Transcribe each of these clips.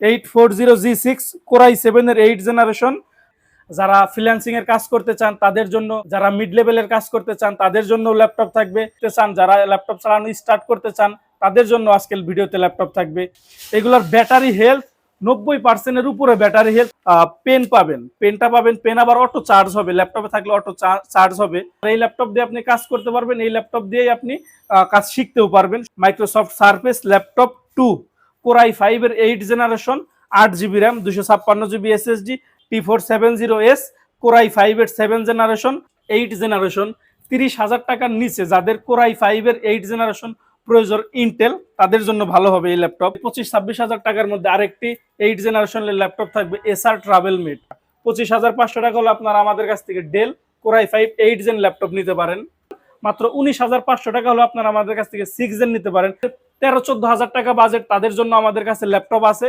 Eight four zero G six core i সেভেনের eight generation যারা freelancing এর কাজ করতে চান, তাদের জন্য, যারা মিড লেভেলের কাজ করতে চান, তাদের জন্য ল্যাপটপ থাকবে। চান, যারা ল্যাপটপ চালানো স্টার্ট করতে চান, তাদের জন্য আজকের ভিডিওতে ল্যাপটপ থাকবে। এগুলোর ব্যাটারি হেলথ নব্বই পার্সেন্টের উপরে ব্যাটারি হেলথ পেন পাবেন। পেনটা পাবেন পেন আবার অটো চার্জ হবে। ল্যাপটপে থাকলে অটো চার্জ হবে। এই ল্যাপটপ দিয়ে আপনি কাজ করতে পারবেন। এই ল্যাপটপ দিয়েই আপনি কাজ শিখতেও পারবেন। Microsoft Surface laptop two core i five এর এইট জেনারেশন আট জিবি র্যাম দুশো ছাপ্পান্ন GB SSD T four seven zero S core i five এর সেভেন জেনারেশন এইট জেনারেশন তিরিশ হাজার টাকার নিচে যাদের কোরাই ফাইভ এর এইট জেনারেশন প্রয়োজন ইন্টেল তাদের জন্য ভালো হবে এই ল্যাপটপ পঁচিশ ছাব্বিশ হাজার টাকার মধ্যে আরেকটি এইট জেনারেশনের ল্যাপটপ থাকবে এসআর ট্রাভেল মেট পঁচিশ হাজার পাঁচশো টাকা হলে আপনারা আমাদের কাছ থেকে Dell core i five eight gen laptop নিতে পারেন। মাত্র উনিশ হাজার পাঁচশো টাকা হলে আপনারা আমাদের কাছ থেকে সিক্স জেন নিতে পারেন। তেরো চোদ্দ হাজার টাকা বাজেট তাদের জন্য আমাদের কাছে ল্যাপটপ আছে।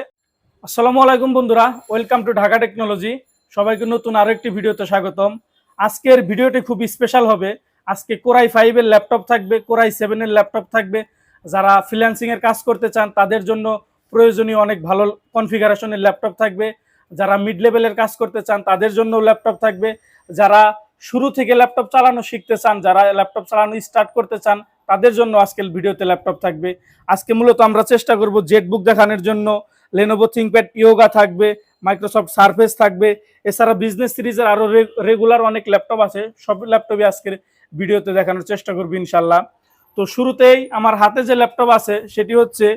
আসসালামু আলাইকুম বন্ধুরা ওয়েলকাম টু ঢাকা টেকনোলজি সবাইকে নতুন আরও একটি ভিডিওতে স্বাগতম। আজকের ভিডিওটি খুব স্পেশাল হবে। আজকে কোরাই ফাইভের ল্যাপটপ থাকবে কোরাই সেভেনের ল্যাপটপ থাকবে। যারা ফ্রিল্যান্সিং এর কাজ করতে চান, তাদের জন্য প্রয়োজনীয় অনেক ভালো কনফিগারেশনের ল্যাপটপ থাকবে। যারা মিড লেভেলের কাজ করতে চান, তাদের জন্য ল্যাপটপ থাকবে। যারা শুরু থেকে ল্যাপটপ চালানো শিখতে চান, যারা ল্যাপটপ চালানো স্টার্ট করতে চান তাদের জন্য আজকের ভিডিওতে ল্যাপটপ থাকবে। আজকে মূলত আমরা চেষ্টা করব জেটবুক দেখানোর জন্য। লেনোভো থিঙ্কপ্যাড ইয়োগা থাকবে মাইক্রোসফট সার্ফেস থাকবে। এছাড়া বিজনেস সিরিজের আরও রেগুলার অনেক ল্যাপটপ আছে। সব ল্যাপটপই আজকের ভিডিওতে দেখানোর চেষ্টা করব ইনশাল্লাহ তো শুরুতেই আমার হাতে যে ল্যাপটপ আছে, সেটি হচ্ছে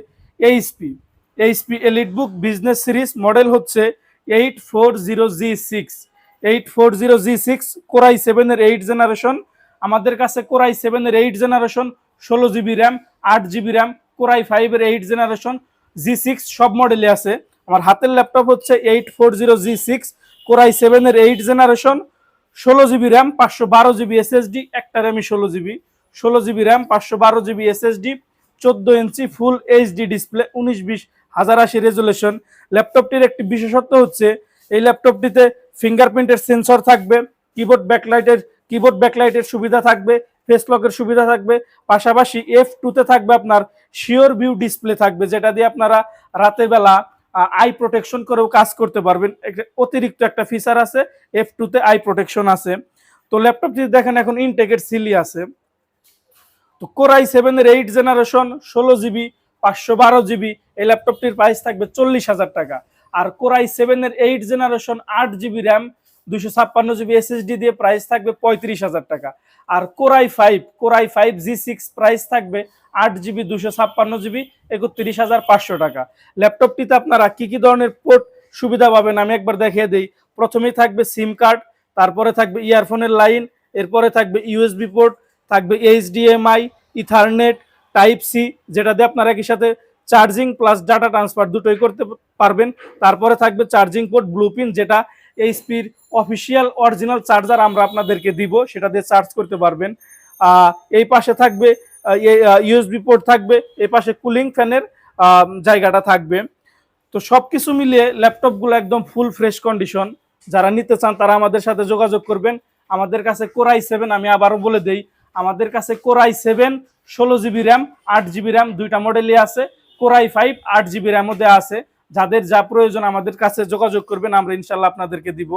HP HP EliteBook business series model হচ্ছে eight four zero G six eight four zero G six core i সেভেনের এইট জেনারেশন আমাদের কাছে কোরাই সেভেনের এইট জেনারেশন ষোলো জিবি র্যাম আট জিবি র্যাম কোরাই ফাইভের এইট জেনারেশন জি সিক্স সব মডেলে আছে। আমার হাতের ল্যাপটপ হচ্ছে eight four zero G six core i সেভেনের এইট জেনারেশন ষোলো জিবি র্যাম পাঁচশো বারো জিবি এসএসডি একটা র্যামই ষোলো জিবি ষোলো জিবি র্যাম পাঁচশো বারো জিবি এসএসডি চোদ্দ ইঞ্চি ফুল এইচডি ডিসপ্লে উনিশ বিশ হাজার আশি রেজুলেশন ল্যাপটপটির একটি বিশেষত্ব হচ্ছে, এই ল্যাপটপটিতে ফিঙ্গারপ্রিন্টের সেন্সর থাকবে কিবোর্ড ব্যাকলাইটের কিবোর্ড ব্যাকলাইটের সুবিধা থাকবে ফেস লকের সুবিধা থাকবে। পাশাপাশি এফ টুতে থাকবে আপনার শিওর ভিউ ডিসপ্লে থাকবে, যেটা দিয়ে আপনারা রাতের বেলা আই প্রোটেকশন করেও কাজ করতে পারবেন। অতিরিক্ত একটা ফিচার আছে এফ টুতে আই প্রোটেকশন আছে। তো ল্যাপটপটি দেখেন, এখন ইনটেকের সিলি আছে। তো কোরাই সেভেনের এইট জেনারেশন ষোলো জিবি পাঁচশো বারো জিবি এই ল্যাপটপটির প্রাইস থাকবে চল্লিশ হাজার টাকা। আর কোরাই সেভেনের এইট জেনারেশন আট জিবি র্যাম দুশো ছাপ্পান্ন জিবি এসএসডি দিয়ে প্রাইস থাকবে পঁয়ত্রিশ হাজার টাকা। আর core i five core i five G six price থাকবে আট জিবি দুশো ছাপ্পান্ন জিবি একত্রিশ হাজার পাঁচশো টাকা। ল্যাপটপটিতে আপনারা কি কি ধরনের পোর্ট সুবিধা পাবেন আমি একবার দেখিয়ে দিই। প্রথমেই থাকবে সিম কার্ড তারপরে থাকবে ইয়ারফোনের লাইন এরপরে থাকবে ইউএসবি পোর্ট থাকবে এইচডিএমআই ইথারনেট টাইপ সি যেটা দিয়ে আপনারা একই সাথে চার্জিং প্লাস ডাটা ট্রান্সফার দুটোই করতে পারবেন। তারপরে থাকবে চার্জিং পোর্ট ব্লুপিন যেটা এইচপির অফিসিয়াল অরিজিনাল চার্জার আমরা আপনাদেরকে দিব, সেটা দিয়ে চার্জ করতে পারবেন। এই পাশে থাকবে ইউএসবি পোর্ট থাকবে, এই পাশে কুলিং ফ্যানের জায়গাটা থাকবে। তো সব কিছু মিলিয়ে ল্যাপটপগুলো একদম ফুল ফ্রেশ কন্ডিশন যারা নিতে চান তারা আমাদের সাথে যোগাযোগ করবেন। আমাদের কাছে কোরাই সেভেন আমি আবারও বলে দেই, আমাদের কাছে কোরাই সেভেন ষোলো জিবি র্যাম আট জিবি র্যাম দুইটা মডেলই আছে। কোরাই ফাইভ আট জিবি র্যামও দেওয়া আছে। যাদের যা প্রয়োজন আমাদের কাছে যোগাযোগ করবেন, আমরা ইনশাল্লাহ আপনাদেরকে দিব।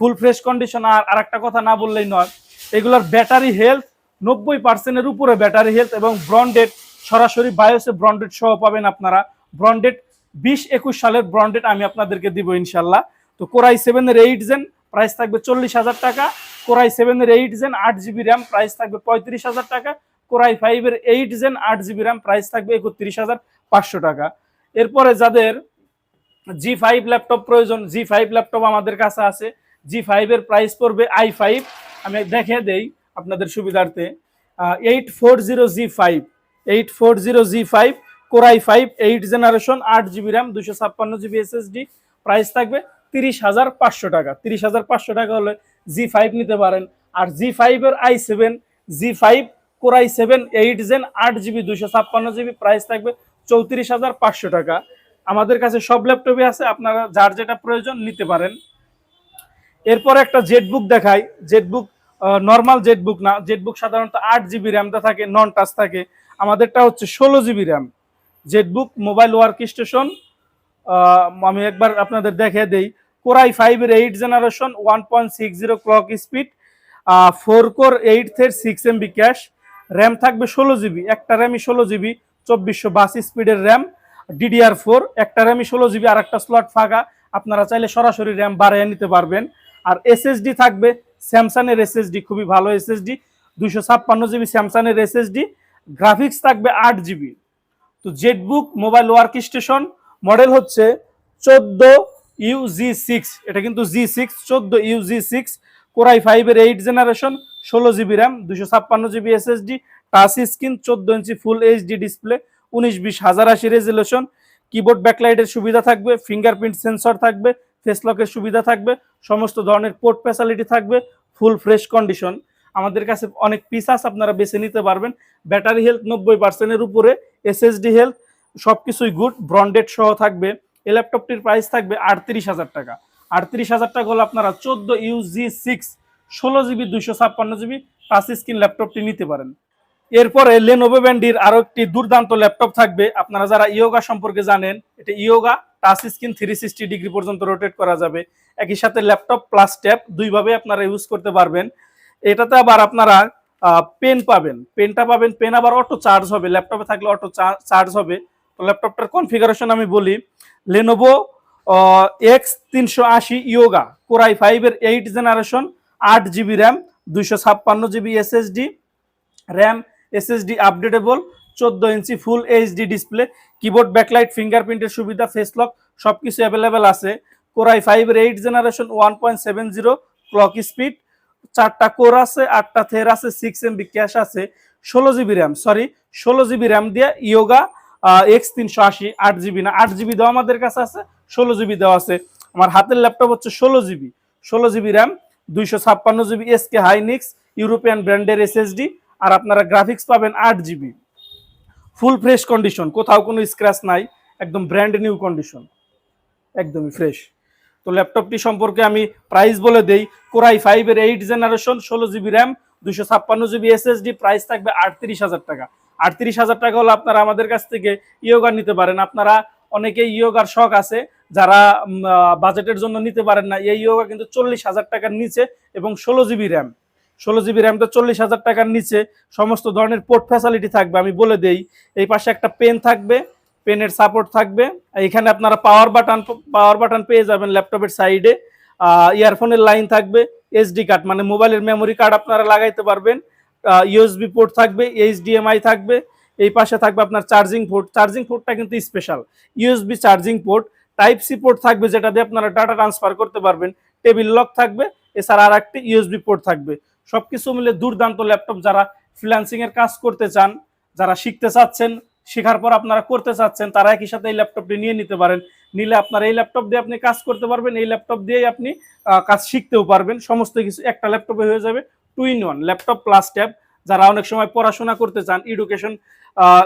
ফুল ফ্রেশ কন্ডিশন আর আরেকটা কথা না বললেই নয়। এগুলোর ব্যাটারি হেলথ নব্বই পার্সেন্টের উপরে ব্যাটারি হেলথ এবং ব্রন্ডেড সরাসরি বায়োসে ব্রন্ডেড সহ পাবেন আপনারা। ব্রন্ডেড বিশ একুশ সালের ব্রন্ডেড আমি আপনাদেরকে দিব ইনশাল্লাহ। তো কোরাই সেভেনের এইট জেন প্রাইস থাকবে চল্লিশ হাজার টাকা। কোরাই সেভেনের এইট জেন আট জিবি র্যাম প্রাইস থাকবে পঁয়ত্রিশ হাজার টাকা। কোরাই ফাইভের এইট জেন আট জিবি র্যাম প্রাইস থাকবে একত্রিশ হাজার পাঁচশো টাকা। এরপরে যাদের জি ফাইভ ল্যাপটপ প্রয়োজন জি ফাইভ ল্যাপটপ আমাদের কাছে আছে। জি ফাইভের প্রাইস পড়বে আই ফাইভ আমি দেখে দেই আপনাদের সুবিধার্থে। Eight four zero G five eight four zero G five core i five eight generation আট জিবি র্যাম দুশো ছাপ্পান্ন জিবি এসএসডি প্রাইস থাকবে তিরিশ হাজার পাঁচশো টাকা। তিরিশ হাজার পাঁচশো টাকা হলে জি ফাইভ নিতে পারেন। আর জি ফাইভের I seven G five core i seven eight gen আট জিবি দুশো ছাপ্পান্ন জিবি প্রাইস থাকবে চৌত্রিশ হাজার পাঁচশো টাকা। আমাদের কাছে সব ল্যাপটপই আছে। আপনারা যার যেটা প্রয়োজন নিতে পারেন। এরপর একটা জেটবুক দেখাই। জেটবুক নর্মাল জেটবুক না। জেটবুক সাধারণত আট জিবি র্যামটা থাকে নন টাচ থাকে। আমাদেরটা হচ্ছে ষোলো GB RAM ZBook mobile work station আমি একবার আপনাদের দেখে দেই। কোরাই ফাইভের eight generation one point six zero clock speed four core eight থের সিক্স এমবি ক্যাশ র্যাম থাকবে ষোলো জিবি একটা র্যামই ষোলো জিবি চব্বিশশো বাস স্পিডের র্যাম ডিডিআর ফোর একটা র্যামই ষোলো জিবি আর একটা স্লট ফাঁকা। আপনারা চাইলে সরাসরি র্যাম বাড়িয়ে নিতে পারবেন। আর এসএসডি থাকবে স্যামসাংয়ের এসএসডি খুবই ভালো এসএসডি দুইশো ছাপ্পান্ন জিবি স্যামসাংয়ের এসএসডি গ্রাফিক্স থাকবে আট জিবি। তো ZBook mobile work station model হচ্ছে চোদ্দ ইউজি সিক্স এটা কিন্তু জি সিক্স চোদ্দ U G six core i ফাইভের এইট জেনারেশন ষোলো জিবি র্যাম দুশো ছাপ্পান্ন জিবি এসএসডি টাচ স্ক্রিন চোদ্দ ইঞ্চি ফুল এইচডি ডিসপ্লে উনিশ বিশ হাজার আশি রেজুলেশন কিবোর্ড ব্যাকলাইটের সুবিধা থাকবে ফিঙ্গারপ্রিন্ট সেন্সর থাকবে ফেস লকের সুবিধা থাকবে, সমস্ত ধরনের পোর্ট ফ্যাসিলিটি থাকবে, ফুল ফ্রেশ কন্ডিশন। আমাদের কাছে অনেক পিসাস আপনারা বেছে নিতে পারবেন। ব্যাটারি হেলথ নব্বই পার্সেন্টের উপরে এসএসডি হেলথ সব কিছুই গুড ব্রন্ডেড সহ থাকবে। এই ল্যাপটপটির প্রাইস থাকবে আটত্রিশ হাজার টাকা। আটত্রিশ হাজার টাকা হলে আপনারা চোদ্দ ইউজি সিক্স ষোলো জিবি দুইশো ছাপ্পান্ন জিবি টাচ স্ক্রিন ল্যাপটপটি নিতে পারেন। এরপরে লেনোভো ব্যান্ডির আরও একটি দুর্দান্ত ল্যাপটপ থাকবে। আপনারা যারা ইয়োগা সম্পর্কে জানেন, এটা Yoga touch screen three sixty degree পর্যন্ত রোটেট করা যাবে। একই সাথে ল্যাপটপ প্লাস ট্যাব দুইভাবে আপনারা ইউজ করতে পারবেন। এটাতে আবার আপনারা পেন পাবেন। পেনটা পাবেন পেন আবার অটো চার্জ হবে। ল্যাপটপে থাকলে অটো চার্জ হবে। তো ল্যাপটপটার কনফিগারেশন আমি বলি লেনোভো এক্স তিনশো আশি ইয়োগা কোরাই ফাইভের এইট জেনারেশন আট জিবি র্যাম দুইশো ছাপ্পান্ন GB SSD RAM SSD updatable চোদ্দ inch full HD display keyboard backlight ফিঙ্গারপ্রিন্টের সুবিধা ফেস লক সব কিছু অ্যাভেলেবেল আছে কোরাই ফাইভের eight generation one point seven zero clock speed চারটা কোর আছে, আটটা থের আছে সিক্স এমবি ক্যাশ আছে, ষোলো জিবি র্যাম সরি ষোলো জিবি র্যাম দিয়ে ইয়োগা এক্স তিনশো আশি, আট জিবি না, আট জিবি দেওয়া আমাদের কাছে আছে, ষোলো জিবি দেওয়া আছে। আমার হাতের ল্যাপটপ হচ্ছে ষোলো জিবি ষোলো জিবি র্যাম দুইশো ছাপ্পান্ন জিবি এসকে হাইনিক্স ইউরোপিয়ান ব্র্যান্ডের এসএসডি আর আপনারা গ্রাফিক্স পাবেন আট জিবি ফুল ফ্রেশ কন্ডিশন, কোথাও কোনো স্ক্র্যাচ নাই, একদম ব্র্যান্ড নিউ কন্ডিশন একদমই ফ্রেশ তো ল্যাপটপটি সম্পর্কে আমি প্রাইস বলে দেই কোরাই ফাইভের এইট জেনারেশন ষোলো জিবি র্যাম দুশো ছাপ্পান্ন জিবি এসএসডি প্রাইস থাকবে আটত্রিশ হাজার টাকা। আটত্রিশ হাজার টাকা হলে আপনারা আমাদের কাছ থেকে ইয়োগা নিতে পারেন। আপনারা অনেকে ইয়োগার শখ আছে, যারা বাজেটের জন্য নিতে পারেন না। এই ইয়োগা কিন্তু চল্লিশ হাজার টাকার নিচে এবং ষোলো জিবি র্যাম ষোলো জিবি র্যাম তো চল্লিশ হাজার টাকার নিচে, সমস্ত ধরনের পোর্ট ফ্যাসিলিটি থাকবে, আমি বলে দেই। এই পাশে একটা পেন থাকবে পেনের সাপোর্ট থাকবে। এখানে আপনারা পাওয়ার বাটন পাওয়ার বাটন পেয়ে যাবেন ল্যাপটপের সাইডে ইয়ারফোনের লাইন থাকবে এসডি কার্ড মানে মোবাইলের মেমোরি কার্ড আপনারা লাগাইতে পারবেন। ইউএসবি পোর্ট থাকবে এইচডিএমআই থাকবে। এই পাশে থাকবে আপনার চার্জিং পোর্ট চার্জিং পোর্টটা কিন্তু special USB charging port type C port থাকবে, যেটা দিয়ে আপনারা ডাটা ট্রান্সফার করতে পারবেন। টেবিল লক থাকবে, এছাড়া আর একটি ইউএসবি পোর্ট থাকবে। সবকিছু মিলে দুর্দান্ত ল্যাপটপ যারা ফ্রিল্যান্সিং এর কাজ করতে চান, যারা শিখতে চাচ্ছেন, শেখার পর আপনারা করতে চাচ্ছেন, তারা একই সাথে এই ল্যাপটপটি নিয়ে নিতে পারেন। নিলে আপনার এই ল্যাপটপ দিয়ে আপনি কাজ করতে পারবেন, এই ল্যাপটপ দিয়েই আপনি কাজ শিখতেও পারবেন। সমস্ত কিছু একটা ল্যাপটপে হয়ে যাবে two in one laptop plus tab যারা অনেক সময় পড়াশোনা করতে চান এডুকেশন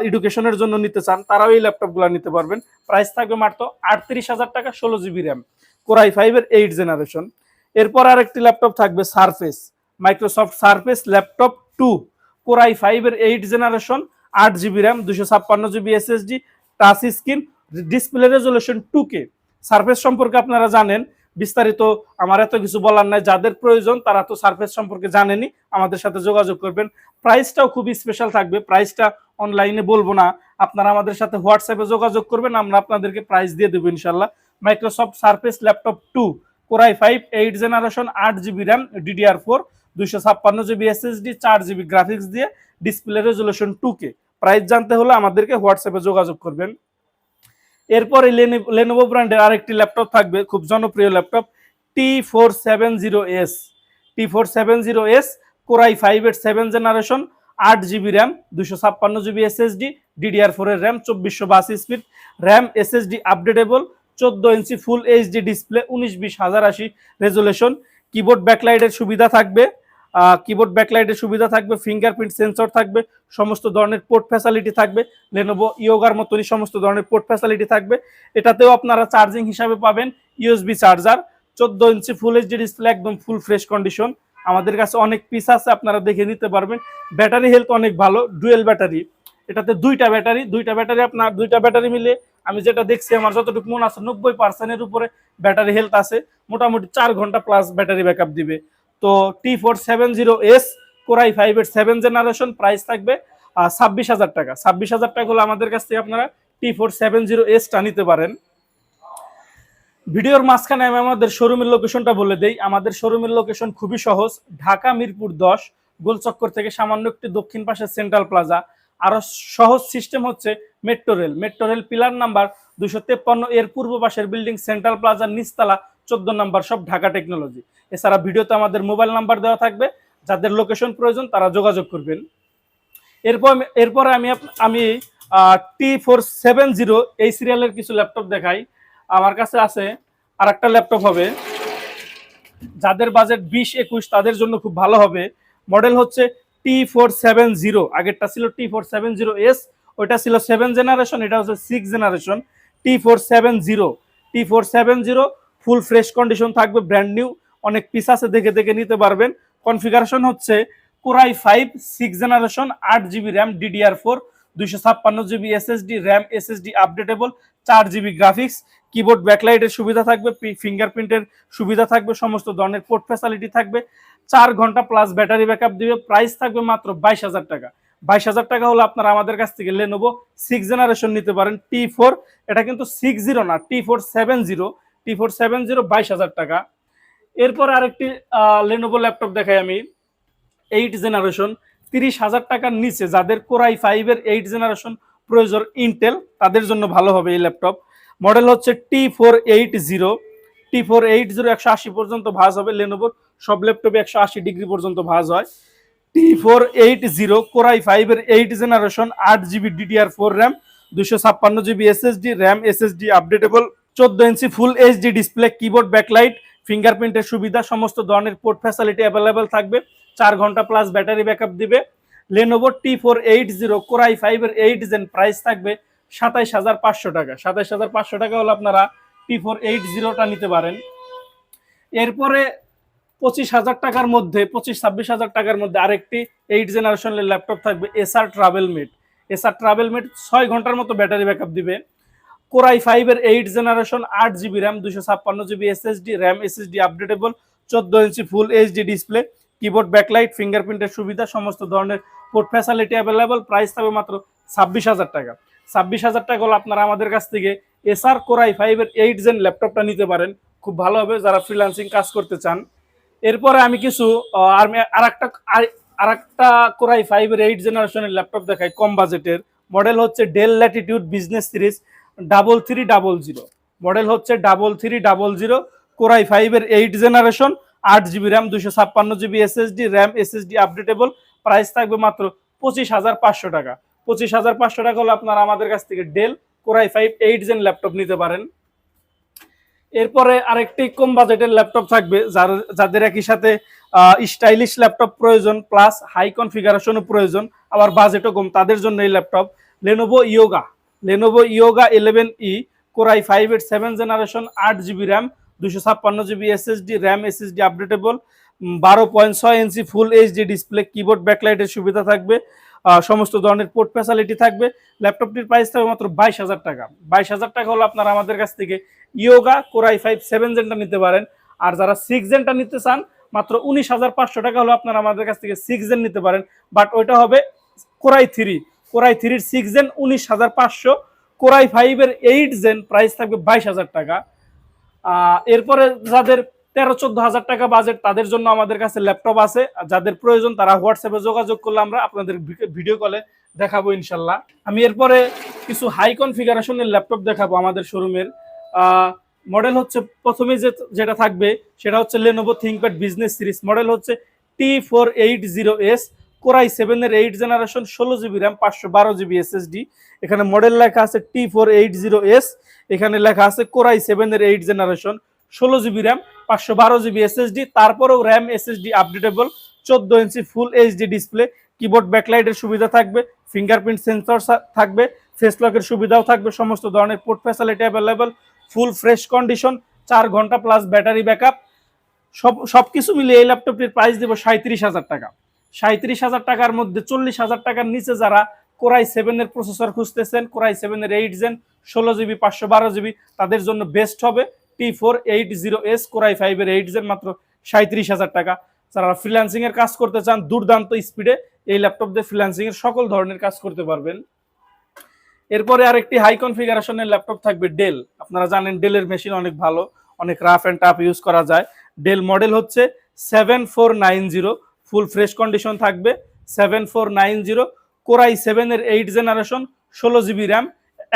এডুকেশনের জন্য নিতে চান, তারাও এই ল্যাপটপগুলো নিতে পারবেন। প্রাইস থাকবে মাত্র আটত্রিশ হাজার টাকা, ষোলো জিবি র্যাম কোরাই ফাইভের এইট জেনারেশন এরপর আর একটি ল্যাপটপ থাকবে Surface Microsoft Surface laptop two core i ফাইভের এইট জেনারেশন আট জিবি র্যাম দুশো ছাপ্পান্ন GB SSD touch screen display resolution two K Surface সম্পর্কে আপনারা জানেন, বিস্তারিত আমার এত কিছু বলার নাই, যাদের প্রয়োজন তারা তো সার্ফেস সম্পর্কে জানেনি আমাদের সাথে যোগাযোগ করবেন। প্রাইসটাও খুব স্পেশাল থাকবে প্রাইসটা অনলাইনে বলব না, আপনারা আমাদের সাথে হোয়াটসঅ্যাপে যোগাযোগ করবেন, আমরা আপনাদেরকে প্রাইস দিয়ে দেবো ইনশাল্লাহ Microsoft Surface laptop two core i five eight generation আট জিবি র্যাম ডিডিআর ফোর দুইশো ছাপ্পান্ন জিবি এসএসডি চার জিবি গ্রাফিক্স দিয়ে display resolution two K price জানতে হলে আমাদেরকে হোয়াটসঅ্যাপে যোগাযোগ করবেন। এরপরে লেনোভো ব্র্যান্ডের আরেকটি ল্যাপটপ থাকবে, খুব জনপ্রিয় laptop T four seven zero S T four seven zero S core i five এর সেভেন জেনারেশন আট জিবি র্যাম দুশো ছাপ্পান্ন জিবি এসএসডি ডিডিআর ফোরের র্যাম চব্বিশশো বাসি স্পিড র্যাম এসএসডি আপডেটেবল চোদ্দ ইঞ্চি ফুল এইচডি ডিসপ্লে উনিশ, বিশ, হাজার আশি রেজুলেশন কিবোর্ড ব্যাকলাইটের সুবিধা থাকবে কিবোর্ড ব্যাকলাইটের সুবিধা থাকবে ফিঙ্গারপ্রিন্ট সেন্সর থাকবে, সমস্ত ধরনের পোর্ট ফ্যাসিলিটি থাকবে লেনোভো ইয়োগার মতনই সমস্ত ধরনের পোর্ট ফ্যাসিলিটি থাকবে। এটাতেও আপনারা চার্জিং হিসাবে পাবেন ইউএসবি চার্জার চোদ্দ ইঞ্চি ফুল এইচডি ডিসপ্লে একদম ফুল ফ্রেশ কন্ডিশন আমাদের কাছে অনেক পিস আছে, আপনারা দেখে নিতে পারবেন। ব্যাটারি হেলথ অনেক ভালো ডুয়েল ব্যাটারি এটাতে দুইটা ব্যাটারি দুইটা ব্যাটারি আপনার, দুইটা ব্যাটারি মিলে আমি যেটা দেখছি, আমার যতটুকু মনে আছে, নব্বই পার্সেন্টের উপরে ব্যাটারি হেলথ আছে। মোটামুটি চার ঘণ্টা প্লাস ব্যাটারি ব্যাকআপ দিবে। তো T four seven zero S core i five এর সেভেন জেনারেশন প্রাইস থাকবে ছাব্বিশ হাজার টাকা। ছাব্বিশ হাজার টাকা হলো আমাদের কাছ থেকে আপনারা টি ফোর সেভেন জিরো এসটা নিতে পারেন। ভিডিওর মাঝখানে আমি আমাদের শোরুমের লোকেশনটা বলে দেই। আমাদের শোরুমের লোকেশন খুবই সহজ। ঢাকা মিরপুর দশ, গোলচক্কর থেকে সামান্য একটি দক্ষিণ পাশে সেন্ট্রাল প্লাজা আরও সহজ সিস্টেম হচ্ছে metro rail metro rail pillar number দুশো তেপ্পান্ন, এর পূর্ব পাশের বিল্ডিং সেন্ট্রাল প্লাজার নিচতলা চোদ্দ নাম্বার সব ঢাকা টেকনোলজি। এছাড়া ভিডিওতে আমাদের মোবাইল নাম্বার দেওয়া থাকবে, যাদের লোকেশন প্রয়োজন তারা যোগাযোগ করবেন। এরপর এরপরে আমি আমি টি ফোর সেভেন জিরো এই সিরিয়ালের কিছু ল্যাপটপ দেখাই। আমার কাছে আছে আর একটা ল্যাপটপ হবে। যাদের বাজেট বিশ একুশ, তাদের জন্য খুব ভালো হবে। মডেল হচ্ছে টি ফোর সেভেন জিরো আগেরটা ছিল T four seven zero S ওইটা ছিল সেভেন জেনারেশন এটা হচ্ছে six generation T four seven zero T four seven zero full fresh condition থাকবে ব্র্যান্ড নিউ অনেক পিস আছে, দেখে দেখে নিতে পারবেন। কনফিগারেশন হচ্ছে core i five six generation আট জিবি র্যাম ডিডিআর ফোর দুইশো ছাপ্পান্ন GB SSD RAM SSD updatable চার জিবি গ্রাফিক্স কিবোর্ড ব্যাকলাইটের সুবিধা থাকবে ফিঙ্গারপ্রিন্টের সুবিধা থাকবে, সমস্ত ধরনের পোর্ট ফ্যাসিলিটি থাকবে। চার ঘণ্টা প্লাস ব্যাটারি ব্যাকআপ দিবে প্রাইস থাকবে মাত্র বাইশ হাজার টাকা। বাইশ হাজার টাকা হলো আপনারা আমাদের কাছ থেকে লেনোভো সিক্স জেনারেশন নিতে পারেন টি ফোর এটা কিন্তু সিক্স জিরো না T four seven zero T four seven zero বাইশ হাজার টাকা। এরপর আরেকটি লেনোভো ল্যাপটপ দেখাই আমি। এইট জেনারেশন তিরিশ হাজার টাকার নিচে যাদের কোরাই ফাইভের এইট জেনারেশন প্রয়োজন ইন্টেল তাদের জন্য ভালো হবে এই ল্যাপটপ মডেল হচ্ছে T four eight zero T four eight zero একশো আশি পর্যন্ত ভাজ হবে লেনোভোর সব ল্যাপটপে একশো আশি ডিগ্রি পর্যন্ত ভাজ হয়। T four eight zero core i ফাইভের এইট জেনারেশন আট জিবি ডিডিআর ফোর র্যাম দুশো ছাপ্পান্ন GB SSD RAM SSD updatable চোদ্দ inch full HD display keyboard backlight ফিঙ্গারপ্রিন্টের সুবিধা, সমস্ত ধরনের পোর্ট ফ্যাসিলিটি অ্যাভেলেবেল থাকবে। চার ঘণ্টা প্লাস ব্যাটারি ব্যাকআপ দিবে। Lenovo T four eight zero core i ফাইভের এইট জেন প্রাইস থাকবে সাতাইশ হাজার পাঁচশো টাকা। সাতাইশ হাজার পাঁচশো টাকা হলে আপনারা টি ফোর এইট জিরোটা নিতে পারেন। এরপরে পঁচিশ হাজার টাকার মধ্যে, পঁচিশ ছাব্বিশ হাজার টাকার মধ্যে আরেকটি এইট জেনারেশনের ল্যাপটপ থাকবে SR travel mate SR travel mate ছয় ঘণ্টার মতো ব্যাটারি ব্যাকআপ দিবে। কোরাই ফাইভের এইট জেনারেশন আট জিবি র্যাম দুশো ছাপ্পান্ন GB SSD RAM SSD updatable চোদ্দ inch full HD display keyboard backlight ফিঙ্গারপ্রিন্টের সুবিধা, সমস্ত ধরনের পোর্ট ফ্যাসিলিটি অ্যাভেলেবল প্রাইস থাকবে মাত্র ছাব্বিশ হাজার টাকা। ছাব্বিশ হাজার টাকা হলে আপনারা আমাদের কাছ থেকে এসআর কোরাই ফাইভের এইট জেন ল্যাপটপটা নিতে পারেন, খুব ভালো হবে যারা ফ্রিল্যান্সিং কাজ করতে চান। এরপরে আমি কিছু আর একটা আর একটা কোরাই ফাইভের এইট জেনারেশনের ল্যাপটপ দেখাই, কম বাজেটের মডেল হচ্ছে Dell Latitude business series double three double zero model হচ্ছে double three double zero core i ফাইভের এইট জেনারেশন আট জিবি র্যাম দুশো ছাপ্পান্ন GB SSD RAM SSD updatable price থাকবে মাত্র পঁচিশ হাজার পাঁচশো টাকা। পঁচিশ হাজার পাঁচশো টাকা হলে আপনারা আমাদের কাছ থেকে Dell core i five eight gen laptop নিতে পারেন। এরপরে আরেকটি কম বাজেটের ল্যাপটপ থাকবে, যার, যাদের একই সাথে স্টাইলিশ ল্যাপটপ প্রয়োজন প্লাস হাই কনফিগারেশনও প্রয়োজন, আবার বাজেটও কম, তাদের জন্য এই laptop Lenovo Yoga Lenovo Yoga eleven E core i five eight seven generation আট জিবি র্যাম দুশো ছাপ্পান্ন GB SSD RAM SSD updatable বারো পয়েন্ট ছয় inch full HD display keyboard ব্যাকলাইটের সুবিধা থাকবে সমস্ত ধরনের পোর্ট ফ্যাসিলিটি থাকবে। ল্যাপটপটির প্রাইস থাকবে মাত্র বাইশ হাজার টাকা। বাইশ হাজার টাকা হলো আপনারা আমাদের কাছ থেকে Yoga core i five seven জেনটা নিতে পারেন। আর যারা সিক্স জেনটা নিতে চান, মাত্র উনিশ হাজার পাঁচশো টাকা হলো আপনারা আমাদের কাছ থেকে সিক্স জেন নিতে পারেন। বাট ওইটা হবে core i three core i থ্রির সিক্স জেন উনিশ হাজার পাঁচশো কোরাই ফাইভের এইট জেন প্রাইস থাকবে বাইশ হাজার টাকা। এরপরে যাদের তেরো, চোদ্দ হাজার টাকা বাজেট তাদের জন্য আমাদের কাছে ল্যাপটপ আছে। যাদের প্রয়োজন, তারা হোয়াটসঅ্যাপে যোগাযোগ করলে আমরা আপনাদের ভিডিও কলে দেখাবো ইনশাল্লাহ। আমি এরপরে কিছু হাই কনফিগারেশনের ল্যাপটপ দেখাবো আমাদের শোরুমের মডেল হচ্ছে প্রথমে যে যেটা থাকবে, সেটা হচ্ছে Lenovo ThinkPad business series model হচ্ছে T four eight zero S core i সেভেনের এইট জেনারেশন ষোলো জিবি র্যাম পাঁচশো বারো জিবি এসএসডি এখানে মডেল লেখা আছে T four eight zero S এখানে লেখা আছে কোরাই সেভেনের এইট জেনারেশন ষোলো জিবি র্যাম পাঁচশো বারো জিবি এসএসডি তারপরেও র্যাম এসএসডি আপডেটেবল চোদ্দ inch full HD display keyboard ব্যাকলাইটের সুবিধা থাকবে ফিঙ্গারপ্রিন্ট সেন্সর থাকবে ফেস লকের সুবিধাও থাকবে, সমস্ত ধরনের port facility available full fresh condition চার ঘণ্টা প্লাস ব্যাটারি ব্যাকআপ সব সব কিছু মিলিয়ে এই ল্যাপটপটির প্রাইস দেবো সাঁত্রিশ হাজার টাকা। সাঁত্রিশ হাজার টাকার মধ্যে চল্লিশ হাজার টাকার নিচে যারা কোরাই সেভেনের প্রসেসর খুঁজতেছেন কোরাই সেভেনের এইট জেন ষোলো জিবি পাঁচশো বারো জিবি তাদের জন্য বেস্ট হবে T four eight zero S core i ফাইভের এইট জেন মাত্র সাঁত্রিশ হাজার টাকা। যারা ফ্রিল্যান্সিংয়ের কাজ করতে চান, দুর্দান্ত স্পিডে এই ল্যাপটপ দিয়ে ফ্রিল্যান্সিংয়ের সকল ধরনের কাজ করতে পারবেন। এরপরে আরেকটি হাই কনফিগারেশনের ল্যাপটপ থাকবে ডেল আপনারা জানেন ডেলের মেশিন অনেক ভালো, অনেক রাফ অ্যান্ড টাফ ইউজ করা যায়। ডেল মডেল হচ্ছে seven four nine zero full fresh condition থাকবে seven four nine zero core i সেভেনের এইট জেনারেশন ষোলো জিবি র্যাম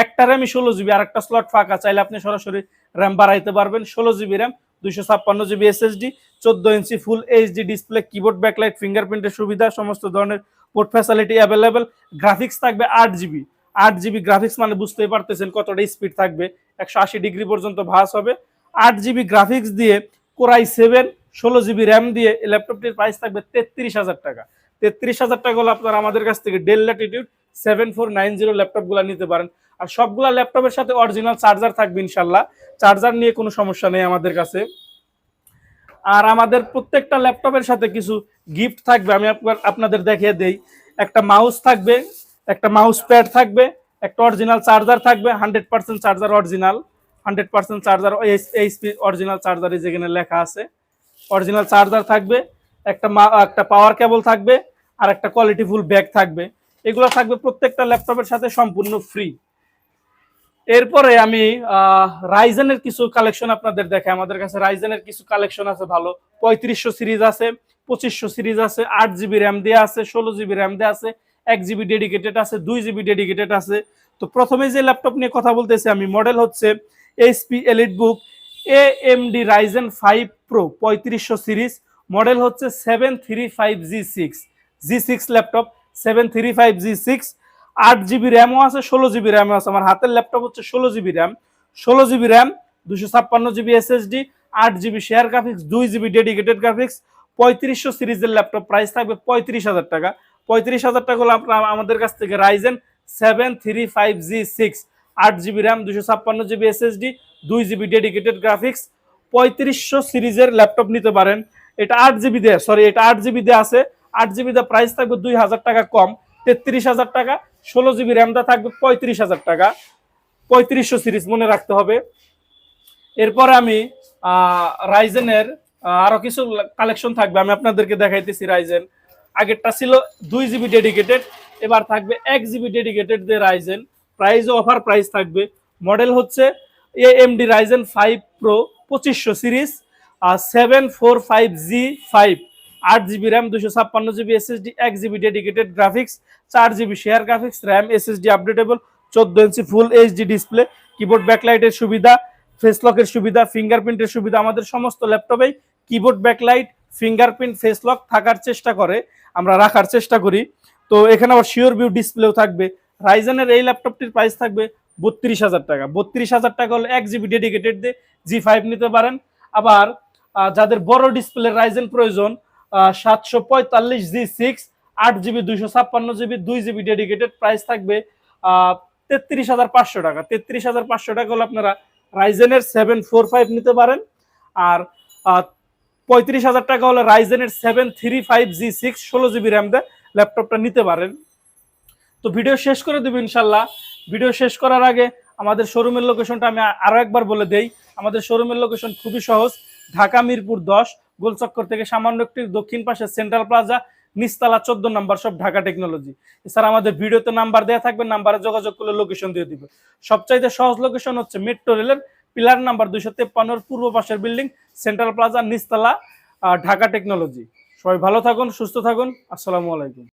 একটা র্যামই ষোলো জিবি আর একটা স্লট ফাঁকা, চাইলে আপনি সরাসরি র্যাম বাড়াইতে পারবেন, ষোলো জিবি র্যাম দুইশো ছাপ্পান্ন জিবি এসএসডি চোদ্দ inch full HD display keyboard backlight ফিঙ্গারপ্রিন্টের সুবিধা, সমস্ত ধরনের পোর্ট ফ্যাসিলিটি অ্যাভেলেবেল গ্রাফিক্স থাকবে আট জিবি আট জিবি গ্রাফিক্স মানে বুঝতেই পারতেছেন কতটা স্পিড থাকবে, একশো আশি ডিগ্রি পর্যন্ত ভাস হবে, আট জিবি গ্রাফিক্স দিয়ে কোরাই সেভেন ষোলো জিবি র্যাম দিয়ে এই ল্যাপটপটির প্রাইস থাকবে তেত্রিশ হাজার টাকা। তেত্রিশ হাজার টাকা হলে আপনারা আমাদের কাছ থেকে Dell Latitude seven four nine zero ল্যাপটপগুলো নিতে পারেন। আর সবগুলা ল্যাপটপের সাথে অরিজিনাল চার্জার থাকবে ইনশাল্লাহ চার্জার নিয়ে কোনো সমস্যা নেই আমাদের কাছে। আর আমাদের প্রত্যেকটা ল্যাপটপের সাথে কিছু গিফট থাকবে, আমি আপনাদের দেখিয়ে দেই। একটা মাউস থাকবে, একটা মাউস প্যাড থাকবে, একটা অরিজিনাল চার্জার থাকবে hundred percent charger original hundred percent charger HP original চার্জারে যেখানে লেখা আছে। অরিজিনাল চার্জার থাকবে, একটা একটা পাওয়ার কেবল থাকবে, আর একটা কোয়ালিটি ফুল ব্যাগ থাকবে। এগুলো থাকবে প্রত্যেকটা ল্যাপটপের সাথে সম্পূর্ণ ফ্রি এরপরে আমি রাইজেনের কিছু কালেকশন আপনাদের দেখে আমাদের কাছে রাইজেনের কিছু কালেকশন আছে ভালো। পঁয়ত্রিশশো সিরিজ আছে, পঁচিশশো সিরিজ আছে, আট জিবি র্যাম দেওয়া আছে, ষোলো জিবি র্যাম দেওয়া আছে, এক জিবি ডেডিকেটেড আছে, দুই জিবি ডেডিকেটেড আছে। তো প্রথমে যে ল্যাপটপ নিয়ে কথা বলতেছি আমি মডেল হচ্ছে HP Elite Book A M D Ryzen five Pro পঁয়ত্রিশশো সিরিজ মডেল হচ্ছে seven three five G six G six laptop seven three five G six আট জিবি র্যামও আছে, ষোলো জিবি র্যামও আছে। আমার হাতের ল্যাপটপ হচ্ছে ষোলো জিবি র্যাম ষোলো জিবি র্যাম দুশো ছাপ্পান্ন জিবি এসএসডি আট জিবি শেয়ার গ্রাফিক্স দুই জিবি ডেডিকেটেড গ্রাফিক্স পঁয়ত্রিশশো সিরিজের ল্যাপটপ প্রাইস থাকবে পঁয়ত্রিশ হাজার টাকা। পঁয়ত্রিশ হাজার টাকা হলো আপনার আমাদের কাছ থেকে Ryzen seven three five G six আট জিবি র্যাম দুশো ছাপ্পান্ন জিবি এসএসডি দুই জিবি ডেডিকেটেড গ্রাফিক্স পঁয়ত্রিশশো সিরিজের ল্যাপটপ নিতে পারেন। এটা আট জিবি দিয়ে সরি এটা আট জিবি দিয়ে আছে। আট জিবি দিয়ে প্রাইস থাকবে দুই হাজার টাকা কম, তেত্রিশ হাজার টাকা। ষোলো জিবি র্যামটা থাকবে পঁয়ত্রিশ হাজার টাকা। পঁয়ত্রিশশো সিরিজ মনে রাখতে হবে। এরপরে আমি রাইজেনের আরও কিছু কালেকশন থাকবে। আমি আপনাদেরকে দেখাইতেছি রাইজেন আগেরটা ছিল দুই জিবি ডেডিকেটেড এবার থাকবে এক জিবি ডেডিকেটেড দিয়ে রাইজেন প্রাইসও অফার প্রাইস থাকবে। মডেল হচ্ছে A M D Ryzen five Pro পঁচিশশো সিরিজ, আর seven four five G five আট জিবি র্যাম দুশো ছাপ্পান্ন জিবি এসএসডি এক জিবি ডেডিকেটেড গ্রাফিক্স চার GB share graphics RAM SSD updatable চোদ্দ inch full HD display keyboard ব্যাকলাইটের সুবিধা face লকের সুবিধা ফিঙ্গারপ্রিন্টের সুবিধা, আমাদের সমস্ত ল্যাপটপেই keyboard backlight fingerprint face lock থাকার চেষ্টা করে, আমরা রাখার চেষ্টা করি। তো এখানে আবার শিওর ভিউ ডিসপ্লেও থাকবে। রাইজেনের এই ল্যাপটপটির প্রাইস থাকবে বত্রিশ হাজার টাকা। বত্রিশ হাজার টাকা হলো এক জিবি ডেডিকেটেড দিয়ে জি ফাইভ নিতে পারেন। আবার যাদের বড় ডিসপ্লে রাইজেন প্রয়োজন সাতশো পঁয়তাল্লিশ জি সিক্স আট জিবি দুইশো ছাপ্পান্ন জিবি দুই জিবি ডেডিকেটেড প্রাইস থাকবে তেত্রিশ হাজার পাঁচশো টাকা। তেত্রিশ হাজার পাঁচশো টাকা হলে আপনারা রাইজেনের সেভেন ফোর ফাইভ নিতে পারেন। আর পঁয়ত্রিশ হাজার টাকা হলে রাইজেনের seven three five G six ষোলো জিবি র্যাম দিয়ে ল্যাপটপটা নিতে পারেন। তো ভিডিও শেষ করে দেবো ইনশাল্লাহ। ভিডিও শেষ করার আগে আমাদের শোরুমের লোকেশনটা আমি আরও একবার বলে দেই। আমাদের শোরুমের লোকেশন খুবই সহজ। ঢাকা মিরপুর দশ, গোলচক্কর থেকে সামান্য একটি দক্ষিণ পাশে সেন্ট্রাল প্লাজা নিস্তালা চোদ্দ নাম্বার সব ঢাকা টেকনোলজি এছাড়া আমাদের ভিডিওতে নাম্বার দেওয়া থাকবে নাম্বারে যোগাযোগ করলে লোকেশন দিয়ে দিবে। সবচাইতে সহজ লোকেশন হচ্ছে মেট্রো রেলের পিলার নাম্বার দুইশো তেপ্পান্নর পূর্ব পাশের বিল্ডিং সেন্ট্রাল প্লাজা নিস্তালা ঢাকা টেকনোলজি সবাই ভালো থাকুন, সুস্থ থাকুন। আসসালামু আলাইকুম।